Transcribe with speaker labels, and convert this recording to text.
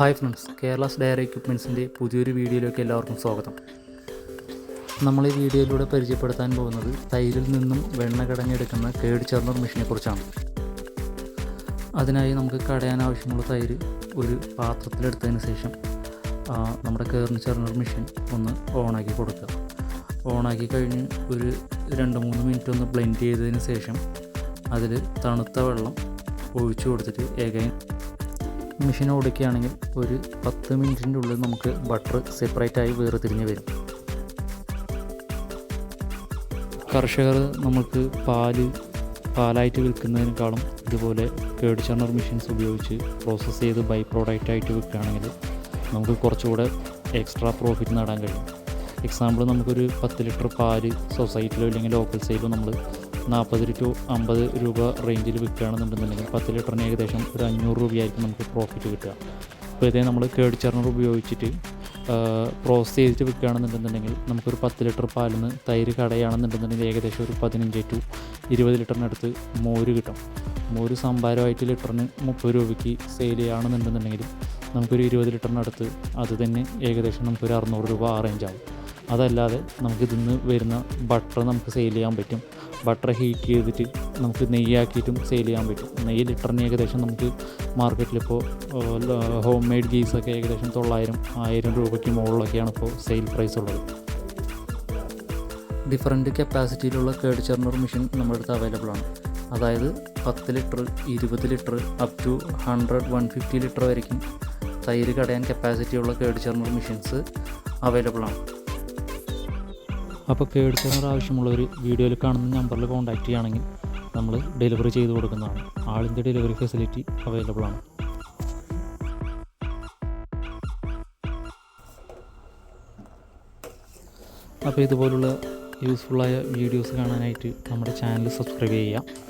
Speaker 1: Hi friends Kerala's diary എക്യുപ്മെൻസിന്റെ പുതിയൊരു വീഡിയോയിലേക്ക് എല്ലാവർക്കും സ്വാഗതം. നമ്മൾ ഈ വീഡിയോയിലൂടെ പരിചയപ്പെടുത്താൻ പോകുന്നത് തൈരിൽ നിന്നും വെണ്ണ കടഞ്ഞെടുക്കുന്ന കേട് ചർണർ മെഷീനെ കുറിച്ചാണ് അതിനായി നമുക്ക് കടയാൻ ആവശ്യമുള്ള തൈര് ഒരു പാത്രത്തിലെടുത്തതിന് ശേഷം നമ്മുടെ കേറിന് ചർണർ മെഷീൻ ഒന്ന് ഓണാക്കി കൊടുക്കുക. ഓണാക്കി കഴിഞ്ഞ് ഒരു രണ്ട് മൂന്ന് മിനിറ്റ് ഒന്ന് ബ്ലെൻഡ് ചെയ്തതിന് ശേഷം അതിൽ തണുത്ത വെള്ളം ഒഴിച്ചു കൊടുത്തിട്ട് എഗൈൻ മെഷീൻ ഓടിക്കുകയാണെങ്കിൽ ഒരു പത്ത് മിനിറ്റിന്റെ ഉള്ളിൽ നമുക്ക് ബട്ടർ സെപ്പറേറ്റായി വേർതിരിഞ്ഞ് വരും. കർഷകർ നമുക്ക് പാൽ പാലായിട്ട് വിൽക്കുന്നതിനേക്കാളും ഇതുപോലെ കേട് ചണർ മെഷീൻസ് ഉപയോഗിച്ച് പ്രോസസ്സ് ചെയ്ത് ബൈ പ്രോഡക്റ്റ് ആയിട്ട് വിൽക്കുകയാണെങ്കിൽ നമുക്ക് കുറച്ചുകൂടെ എക്സ്ട്രാ പ്രോഫിറ്റ് നേടാൻ കഴിയും. എക്സാമ്പിൾ നമുക്കൊരു പത്ത് ലിറ്റർ പാൽ സൊസൈറ്റിയിലോ അല്ലെങ്കിൽ ലോക്കൽ സെയിലോ നമ്മൾ നാൽപ്പത് ടു അമ്പത് രൂപ റേഞ്ചിൽ വിൽക്കുകയാണെന്നുണ്ടെന്നുണ്ടെങ്കിൽ പത്ത് ലിറ്ററിന് ഏകദേശം ഒരു അഞ്ഞൂറ് രൂപയായിരിക്കും നമുക്ക് പ്രോഫിറ്റ് കിട്ടുക. അപ്പോൾ ഇതേ നമ്മൾ കേടിച്ചറിഞ്ഞർ ഉപയോഗിച്ചിട്ട് പ്രോസസ് ചെയ്തിട്ട് വിൽക്കുകയാണെന്നുണ്ടെന്നുണ്ടെങ്കിൽ നമുക്കൊരു പത്ത് ലിറ്റർ പാലിൽ നിന്ന് തൈര് കടയാണെന്നുണ്ടെന്നുണ്ടെങ്കിൽ ഏകദേശം ഒരു പതിനഞ്ച് ടു ഇരുപത് ലിറ്ററിനടുത്ത് മോര് കിട്ടും. മോര് സംഭാരമായിട്ട് ലിറ്ററിന് മുപ്പത് രൂപയ്ക്ക് സെയിൽ ചെയ്യുകയാണെന്നുണ്ടെന്നുണ്ടെങ്കിൽ നമുക്കൊരു ഇരുപത് ലിറ്ററിനടുത്ത് അത് തന്നെ ഏകദേശം നമുക്കൊരു അറുന്നൂറ് രൂപ ആ റേഞ്ചാവും അതല്ലാതെ നമുക്ക് ഇതിന്ന് വരുന്ന ബട്ടർ നമുക്ക് സെയിൽ ചെയ്യാൻ പറ്റും. ബട്ടർ ഹീറ്റ് ചെയ്തിട്ട് നമുക്ക് നെയ്യാക്കിയിട്ടും സെയിൽ ചെയ്യാൻ പറ്റും. നെയ്യ് ലിറ്ററിന് ഏകദേശം നമുക്ക് മാർക്കറ്റിലിപ്പോൾ ഹോം മെയ്ഡ് ഗീസൊക്കെ ഏകദേശം തൊള്ളായിരം ആയിരം രൂപയ്ക്ക് മുകളിലൊക്കെയാണ് ഇപ്പോൾ സെയിൽ പ്രൈസ് ഉള്ളത്. ഡിഫറെന്റ് കപ്പാസിറ്റിയിലുള്ള കേട് ചെർണർ മെഷീൻ നമ്മുടെ അടുത്ത് അവൈലബിൾ ആണ്. അതായത് പത്ത് ലിറ്റർ ഇരുപത് litre up to hundred one fifty litre വരയ്ക്കും. തൈര് കടയാൻ കപ്പാസിറ്റിയുള്ള കേട് ചെർണർ മെഷീൻസ് അവൈലബിൾ ആണ്. അപ്പോൾ കേട് ആവശ്യമുള്ള ആവശ്യമുള്ളവർ വീഡിയോയിൽ കാണുന്ന നമ്പറിൽ കോൺടാക്റ്റ് ചെയ്യുകയാണെങ്കിൽ നമ്മൾ ഡെലിവറി ചെയ്ത് കൊടുക്കുന്നതാണ്. ആളിന്റെ ഡെലിവറി ഫെസിലിറ്റി അവൈലബിൾ ആണ്. അപ്പോൾ ഇതുപോലുള്ള യൂസ്ഫുള്ളായ വീഡിയോസ് കാണാനായിട്ട് നമ്മുടെ ചാനൽ സബ്സ്ക്രൈബ് ചെയ്യുക.